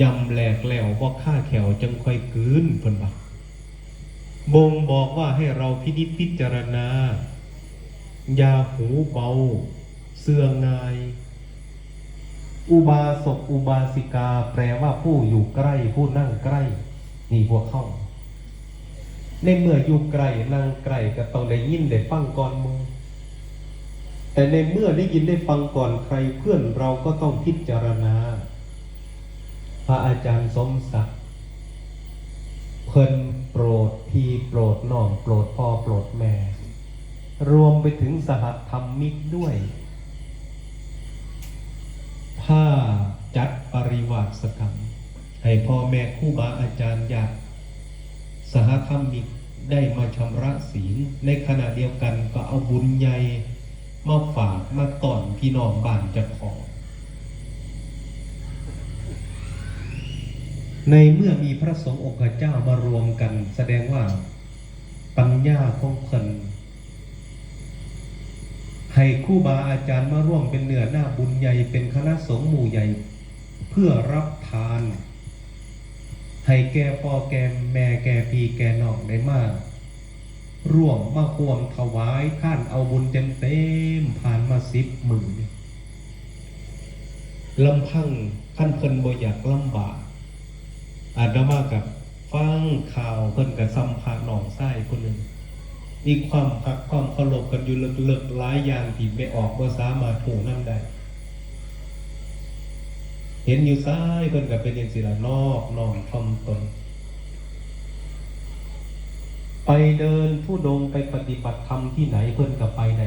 ยำแหลกแหลวบ่ค่าแขวจังค่อยกืนเพิ่นว่าบ่งบอกว่าให้เราพินิจพิจารณา ยาหูเบา เสื่องงาย อุบาสกอุบาสิกา แปลว่าผู้อยู่ใกล้ผู้นั่งใกล้ นี่พวกเข้า ในเมื่ออยู่ไกลนั่งไกลก็ต้องได้ยินได้ฟังก่อนมือแต่ในเมื่อได้ยินได้ฟังก่อนใครเพื่อนเราก็ต้องพิจารณา พระอาจารย์สมศักดิ์เพิ่นโปรดพี่โปรดน้องโปรดพ่อโปรดแม่ รวมไปถึงสหธรรมมิกด้วยผ้าจัดปริวาสกรรม ให้พ่อแม่คู่บาอาจารย์ญาติสหธรรมมิกได้มาชำระศีลในขณะเดียวกันก็เอาบุญใหญ่มาฝากมาต่อนพี่น้องบ้านจะของ ในเมื่อมีพระสงฆ์องค์เจ้ามารวมกัน แสดงว่าปัญญาของเพิ่นให้คู่บาอาจารย์มาร่วมเป็นเนื้อหน้าบุญใหญ่เป็นคณะสงฆ์หมู่ใหญ่ เพื่อรับทาน ให้แก่พ่อแก่แม่แก่พี่แก่น้องได้มาก ร่วมมาควมถวายท่านเอาบุญเต็มเต็มๆผ่านมาสิบหมื่นลำพังขั้นเพิ่นบ่อยากลำบาก อาตมากับฟังข่าวเพิ่นกับซัมพาหนองไส้คนหนึ่งมีความพักความเคารพกันอยู่เลิกๆหลายอย่างที่ไม่ออกว่าสามารถถูกนั่นได้เห็นอยู่ซ้ายเพิ่นกับเป็นอย่างสิละนอกนอมทำตน ไปเดินผู้ดงไปปฏิบัติธรรมที่ไหนเพิ่นกับไปไหน